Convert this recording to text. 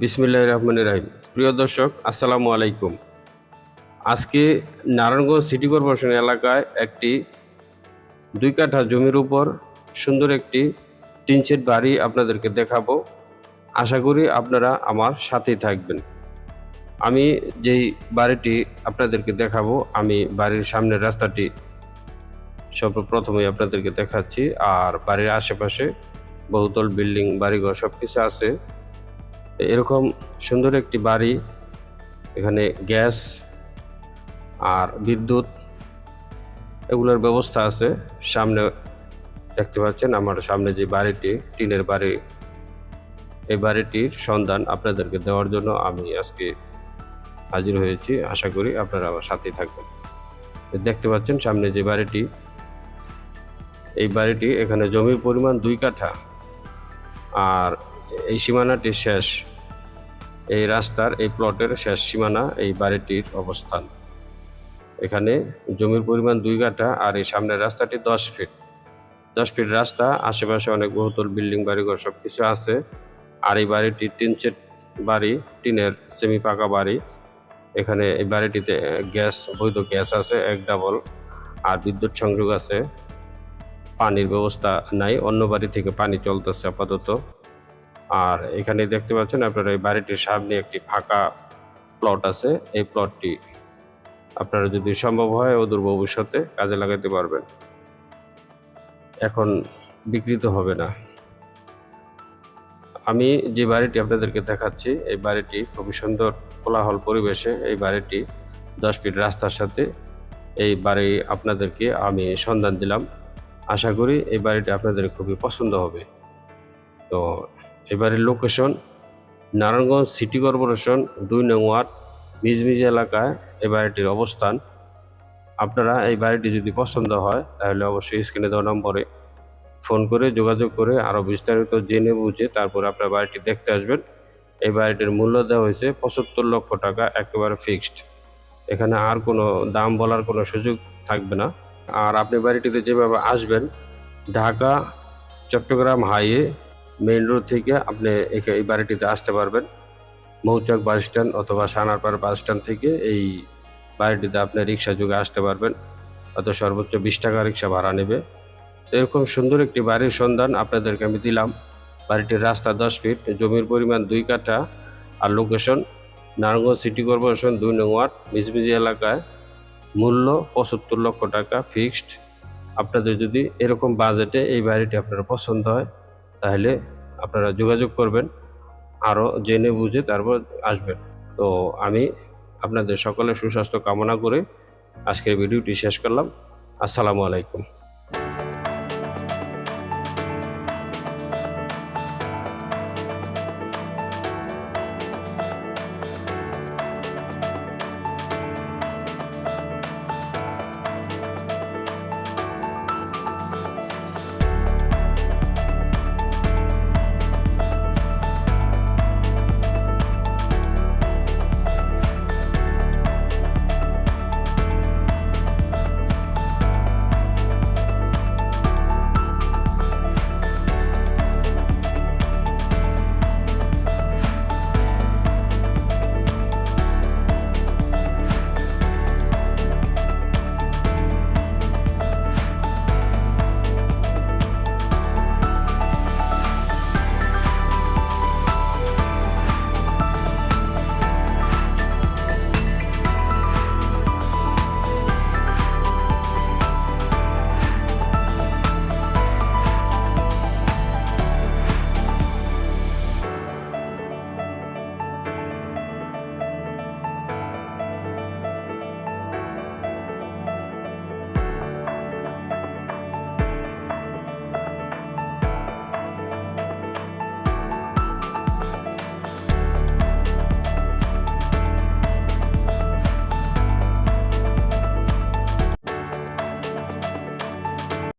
বিসমিল্লাহ রহমান রাহিম। প্রিয় দর্শক, আসসালামু আলাইকুম। আজকে নারায়ণগঞ্জ সিটি কর্পোরেশন এলাকায় একটি দুই কাঠা জমির উপর সুন্দর একটি টিন শেড বাড়ি আপনাদেরকে দেখাবো। আশা করি আপনারা আমার সাথেই থাকবেন। আমি যেই বাড়িটি আপনাদেরকে দেখাবো, আমি বাড়ির সামনের রাস্তাটি সর্বপ্রথমেই আপনাদেরকে দেখাচ্ছি। আর বাড়ির আশেপাশে বহুতল বিল্ডিং, বাড়িঘর সব কিছু আছে। এরকম সুন্দর একটি বাড়ি, এখানে গ্যাস আর বিদ্যুৎ এগুলোর ব্যবস্থা আছে। সামনে দেখতে পাচ্ছেন আমার সামনে যে বাড়িটি, টিনের বাড়ি। এই বাড়িটির সন্ধান আপনাদেরকে দেওয়ার জন্য আমি আজকে হাজির হয়েছি। আশা করি আপনারা আমার সাথেই থাকবেন। দেখতে পাচ্ছেন সামনে যে বাড়িটি, এই বাড়িটি এখানে জমির পরিমাণ দুই কাঠা। আর এই সীমানাটি শেষ। এই রাস্তার এই প্লটের শেষ সীমানা এই বাড়িটির অবস্থান। এখানে জমির পরিমাণ দুই কাঠা আর এই সামনের রাস্তাটি দশ ফিট। দশ ফিট রাস্তা, আশেপাশে অনেক বহুতল বিল্ডিং বাড়িঘর সব কিছু আছে। আর এই বাড়িটি টিন সেট বাড়ি, টিনের সেমি পাকা বাড়ি। এখানে এই বাড়িটিতে গ্যাস, বৈধ গ্যাস আছে, এক ডাবল। আর বিদ্যুৎ সংযোগ আছে। পানির ব্যবস্থা নাই, অন্য বাড়ি থেকে পানি চলতেছে আপাতত। আর এখানে দেখতে পাচ্ছেন আপনারা এই বাড়িটির সামনে একটি ফাঁকা প্লট আছে। এই প্লটটি আপনারা যদি সম্ভব হয় অদূর ভবিষ্যতে কাজে লাগাতে পারবেন। এখন বিকৃত হবে না। আমি যে বাড়িটি আপনাদেরকে দেখাচ্ছি, এই বাড়িটি খুবই সুন্দর কোলাহল পরিবেশে এই বাড়িটি দশ ফিট রাস্তার সাথে এই বাড়ি আপনাদেরকে আমি সন্ধান দিলাম। আশা করি এই বাড়িটি আপনাদের খুবই পছন্দ হবে। তো এবারের লোকেশন নারায়ণগঞ্জ সিটি কর্পোরেশন দুই নং ওয়ার্ড, মিজমিজ এলাকায় এই বাড়িটির অবস্থান। আপনারা এই বাড়িটি যদি পছন্দ হয়, তাহলে অবশ্যই স্ক্রিনে দেওয়া নম্বরে ফোন করে যোগাযোগ করে আরও বিস্তারিত জেনে বুঝে তারপর আপনার বাড়িটি দেখতে আসবেন। এই বাড়িটির মূল্য দেওয়া হয়েছে পঁচাত্তর লক্ষ টাকা, একেবারে ফিক্সড এখানে আর কোনো দাম বলার কোনো সুযোগ থাকবে না। আর আপনি বাড়িটিতে যেভাবে আসবেন, Dhaka, Chittagong highway main road থেকে আপনি এই বাড়িটিতে আসতে পারবেন। মৌচাক বাস স্ট্যান্ড অথবা সানারপাড় বাস স্ট্যান্ড থেকে এই বাড়িটিতে আপনি রিক্সা যুগে আসতে পারবেন। অত সর্বোচ্চ বিশ টাকা রিক্সা ভাড়া নেবে। এরকম সুন্দর একটি বাড়ির সন্ধান আপনাদেরকে আমি দিলাম। বাড়িটির রাস্তা দশ ফিট, জমির পরিমাণ দুই কাঠা আর লোকেশন নারায়ণগঞ্জ সিটি কর্পোরেশন দুই নং ওয়ার্ড, মিজমিজি এলাকায়। মূল্য পঁচাত্তর লক্ষ টাকা ফিক্সড আপনাদের যদি এরকম বাজেটে এই বাড়িটি আপনার পছন্দ হয় তাহলে আপনারা যোগাযোগ করবেন আরও জেনে বুঝে তারপর আসবেন। তো আমি আপনাদের সকলের সুস্বাস্থ্য কামনা করে আজকের ভিডিওটি শেষ করলাম। আসসালামু আলাইকুম।